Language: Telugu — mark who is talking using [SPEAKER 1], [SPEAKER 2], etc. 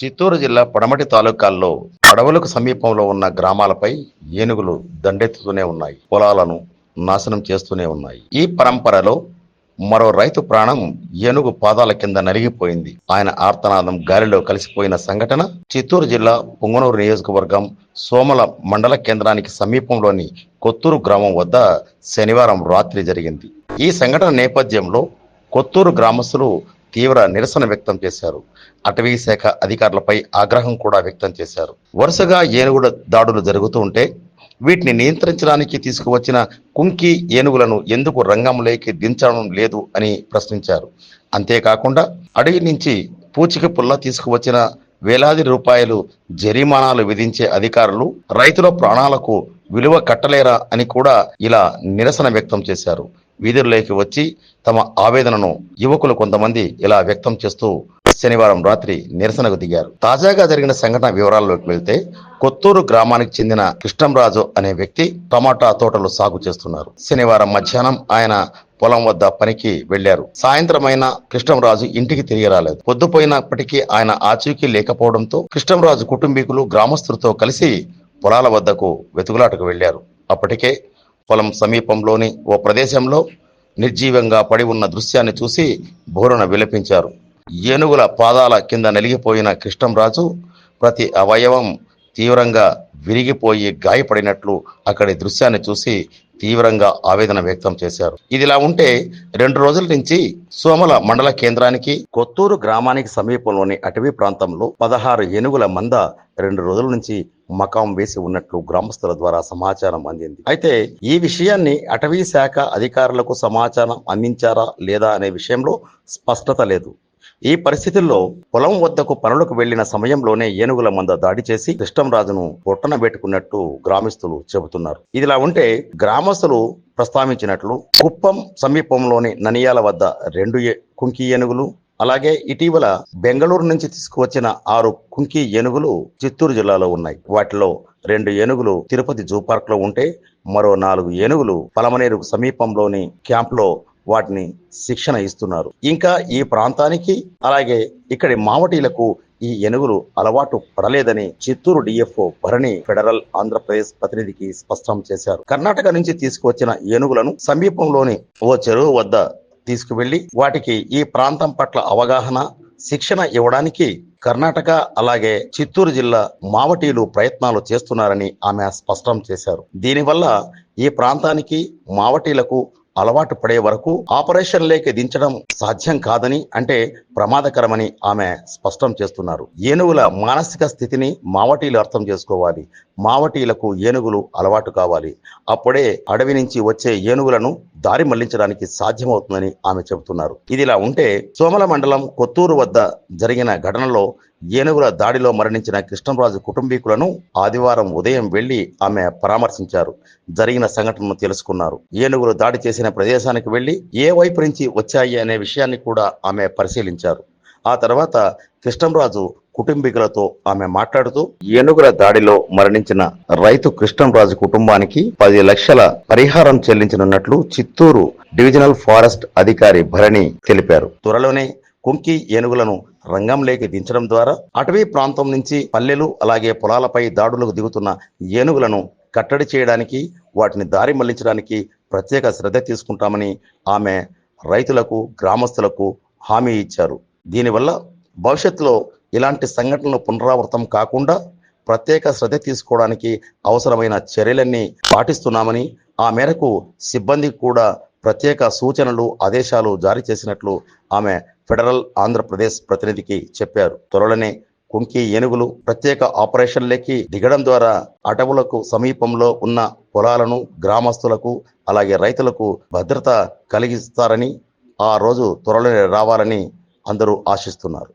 [SPEAKER 1] చిత్తూరు జిల్లా పడమటి తాలూకాల్లో అడవులకు సమీపంలో ఉన్న గ్రామాలపై ఏనుగులు దండెత్తుతూనే ఉన్నాయి. పొలాలను నాశనం చేస్తూనే ఉన్నాయి. ఈ పరంపరలో మరో రైతు ప్రాణం ఏనుగు పాదాల కింద నలిగిపోయింది. ఆయన ఆర్తనాదం గాలిలో కలిసిపోయిన సంఘటన చిత్తూరు జిల్లా పొంగనూరు నియోజకవర్గం సోమల మండల కేంద్రానికి సమీపంలోని కొత్తూరు గ్రామం వద్ద శనివారం రాత్రి జరిగింది. ఈ సంఘటన నేపథ్యంలో కొత్తూరు గ్రామస్తులు తీవ్ర నిరసన వ్యక్తం చేశారు. అటవీ శాఖ అధికారులపై ఆగ్రహం కూడా వ్యక్తం చేశారు. వరుసగా ఏనుగుల దాడులు జరుగుతూ ఉంటే వీటిని నియంత్రించడానికి తీసుకువచ్చిన కుంకి ఏనుగులను ఎందుకు రంగంలోకి దించడం లేదు అని ప్రశ్నించారు. అంతేకాకుండా అడవి నుంచి పూచిక పుల్ల తీసుకువచ్చిన వేలాది రూపాయలు జరిమానాలు విధించే అధికారులు రైతుల ప్రాణాలకు విలువ కట్టలేరా అని కూడా ఇలా నిరసన వ్యక్తం చేశారు. వీధుల్లోకి వచ్చి తమ ఆవేదనను యువకులు కొంతమంది ఇలా వ్యక్తం చేస్తూ శనివారం రాత్రి నిరసనకు దిగారు. తాజాగా జరిగిన సంఘటన వివరాల్లోకి వెళ్తే కొత్తూరు గ్రామానికి చెందిన కృష్ణంరాజు అనే వ్యక్తి టమాటా తోటలు సాగు చేస్తున్నారు. శనివారం మధ్యాహ్నం ఆయన పొలం వద్ద పనికి వెళ్ళారు సాయంత్రమైన కృష్ణంరాజు ఇంటికి తిరిగి రాలేదు. పొద్దుపోయినప్పటికీ ఆయన ఆచూకీ లేకపోవడంతో కృష్ణంరాజు కుటుంబీకులు గ్రామస్తులతో కలిసి పొలాల వద్దకు వెతుకులాటకు వెళ్ళారు అప్పటికే పొలం సమీపంలోని ఓ ప్రదేశంలో నిర్జీవంగా పడి ఉన్న దృశ్యాన్ని చూసి బోరున విలపించారు. ఏనుగుల పాదాల కింద నలిగిపోయిన కృష్ణంరాజు ప్రతి అవయవం తీవ్రంగా విరిగిపోయి గాయపడినట్లు అక్కడి దృశ్యాన్ని చూసి తీవ్రంగా ఆవేదన వ్యక్తం చేశారు. ఇదిలా ఉంటే రెండు రోజుల నుంచి సోమల మండల కేంద్రానికి కొత్తూరు గ్రామానికి సమీపంలోని అటవీ ప్రాంతంలో పదహారు ఏనుగుల మంద రెండు రోజుల నుంచి మకాం వేసి ఉన్నట్లు గ్రామస్తుల ద్వారా సమాచారం అందింది. అయితే ఈ విషయాన్ని అటవీ శాఖ అధికారులకు సమాచారం అందించారా లేదా అనే విషయంలో స్పష్టత లేదు. ఈ పరిస్థితుల్లో పొలం వద్దకు పనులకు వెళ్ళిన సమయంలోనే ఏనుగుల మంద దాడి చేసి కృష్ణంరాజును పొట్టన పెట్టుకున్నట్టు గ్రామస్తులు చెబుతున్నారు. ఇదిలా ఉంటే గ్రామస్తులు ప్రస్తావించినట్లు కుప్పం సమీపంలోని ననియాల వద్ద రెండు ఏ- కుంకి ఏనుగులు అలాగే ఇటీవల బెంగళూరు నుంచి తీసుకువచ్చిన ఆరు కుంకి ఏనుగులు చిత్తూరు జిల్లాలో ఉన్నాయి. వాటిలో రెండు ఏనుగులు తిరుపతి జూ పార్క్లో ఉంటే మరో నాలుగు ఏనుగులు పలమనేరు సమీపంలోని క్యాంప్లో వాటిని శిక్షణ ఇస్తున్నారు. ఇంకా ఈ ప్రాంతానికి అలాగే ఇక్కడి మావటీలకు ఈ ఏనుగులు అలవాటు పడలేదని చిత్తూరు డిఎఫ్ఓ భరణి ఫెడరల్ ఆంధ్రప్రదేశ్ ప్రతినిధికి స్పష్టం చేశారు. కర్ణాటక నుంచి తీసుకువచ్చిన ఏనుగులను సమీపంలోని ఓ చెరువు వద్ద తీసుకువెళ్ళి వాటికి ఈ ప్రాంతం పట్ల అవగాహన శిక్షణ ఇవ్వడానికి కర్ణాటక అలాగే చిత్తూరు జిల్లా మావటీలు ప్రయత్నాలు చేస్తున్నారని ఆమె స్పష్టం చేశారు. దీనివల్ల ఈ ప్రాంతానికి మావటీలకు అలవాటు పడే వరకు ఆపరేషన్ లేక దించడం సాధ్యం కాదని అంటే ప్రమాదకరమని ఆమె స్పష్టం చేస్తున్నారు. ఏనుగుల మానసిక స్థితిని మావటీలు అర్థం చేసుకోవాలి. మావటీలకు ఏనుగులు అలవాటు కావాలి. అప్పుడే అడవి నుంచి వచ్చే ఏనుగులను దారి మళ్ళించడానికి సాధ్యమవుతుందని ఆమె చెబుతున్నారు. ఇదిలా ఉంటే సోమల మండలం కొత్తూరు వద్ద జరిగిన ఘటనలో ఏనుగుల దాడిలో మరణించిన కృష్ణంరాజు కుటుంబీకులను ఆదివారం ఉదయం వెళ్ళి ఆమె పరామర్శించారు. జరిగిన సంఘటనను తెలుసుకున్నారు. ఏనుగులు దాడి చేసిన ప్రదేశానికి వెళ్ళి ఏ వైపు నుంచి వచ్చాయి అనే విషయాన్ని కూడా ఆమె పరిశీలించారు. ఆ తర్వాత కృష్ణంరాజు కుటుంబీకులతో ఆమె మాట్లాడుతూ ఏనుగుల దాడిలో మరణించిన రైతు కృష్ణంరాజు కుటుంబానికి పది లక్షల పరిహారం చెల్లించనున్నట్లు చిత్తూరు డివిజనల్ ఫారెస్ట్ అధికారి భరణి తెలిపారు. త్వరలోనే కుంకి ఏనుగులను రంగంలోకి దించడం ద్వారా అటవీ ప్రాంతం నుంచి పల్లెలు అలాగే పొలాలపై దాడులకు దిగుతున్న ఏనుగులను కట్టడి చేయడానికి వాటిని దారి మళ్ళించడానికి ప్రత్యేక శ్రద్ధ తీసుకుంటామని ఆమె రైతులకు గ్రామస్తులకు హామీ ఇచ్చారు. దీనివల్ల భవిష్యత్తులో ఇలాంటి సంఘటనలు పునరావృతం కాకుండా ప్రత్యేక శ్రద్ధ తీసుకోవడానికి అవసరమైన చర్యలన్నీ పాటిస్తున్నామని ఆ మేరకు సిబ్బందికి కూడా ప్రత్యేక సూచనలు ఆదేశాలు జారీ చేసినట్లు ఆమె ఫెడరల్ ఆంధ్రప్రదేశ్ ప్రతినిధికి చెప్పారు. త్వరలోనే కుంకి ఏనుగులు ప్రత్యేక ఆపరేషన్లకి దిగడం ద్వారా అటవులకు సమీపంలో ఉన్న పొలాలను గ్రామస్తులకు అలాగే రైతులకు భద్రత కలిగిస్తారని ఆ రోజు త్వరలోనే రావాలని అందరూ ఆశిస్తున్నారు.